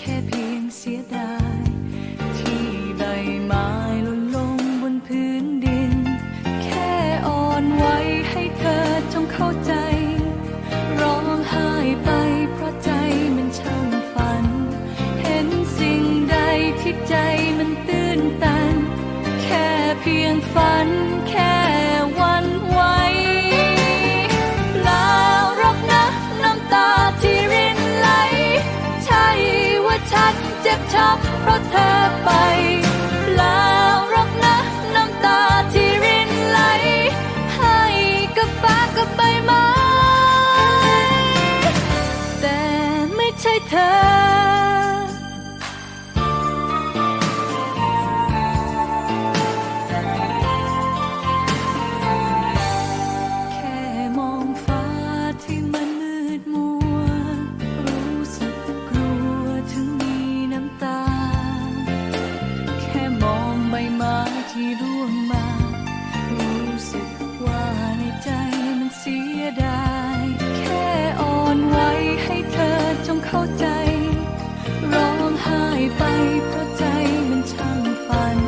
แค่เพียงเสียดาย ที่ใบไม้ล่นลงบนพื้นดิน แค่อ่อนไหวให้เธอจงเข้าใจ ร้องไห้ไปเพราะใจมันช่างฝัน เห็นสิ่งใดที่ใจมันตื้นตัน แค่เพียงฝันแค่ เพราะใจมันช่างฝัน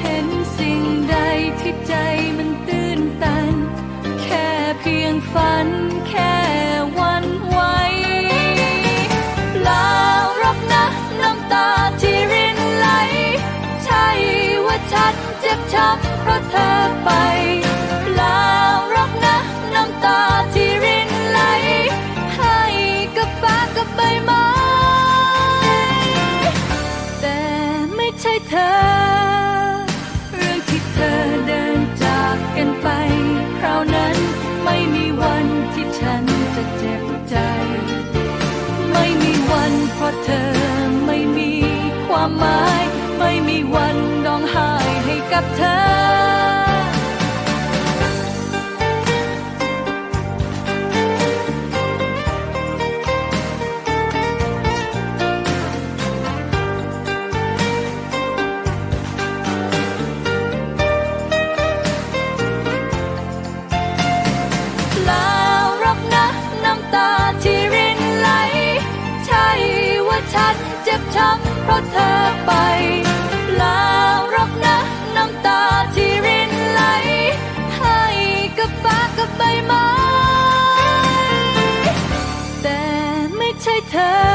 เห็นสิ่งใดที่ใจมันตื้นตัน แค่เพียงฝันแค่วันไหวลาหรอกนะน้ำตาที่รินไหล ใช่ว่าฉันเจ็บช้ำเพราะเธอไป ราะเธอไม่มีความหมาย ไม่มีวันร้องไห้ให้กับเธอ เธอไปแล้วรอกนะน้ำตาที่รินไหล ให้กับฟ้ากับใบไม้แต่ไม่ใช่เธอ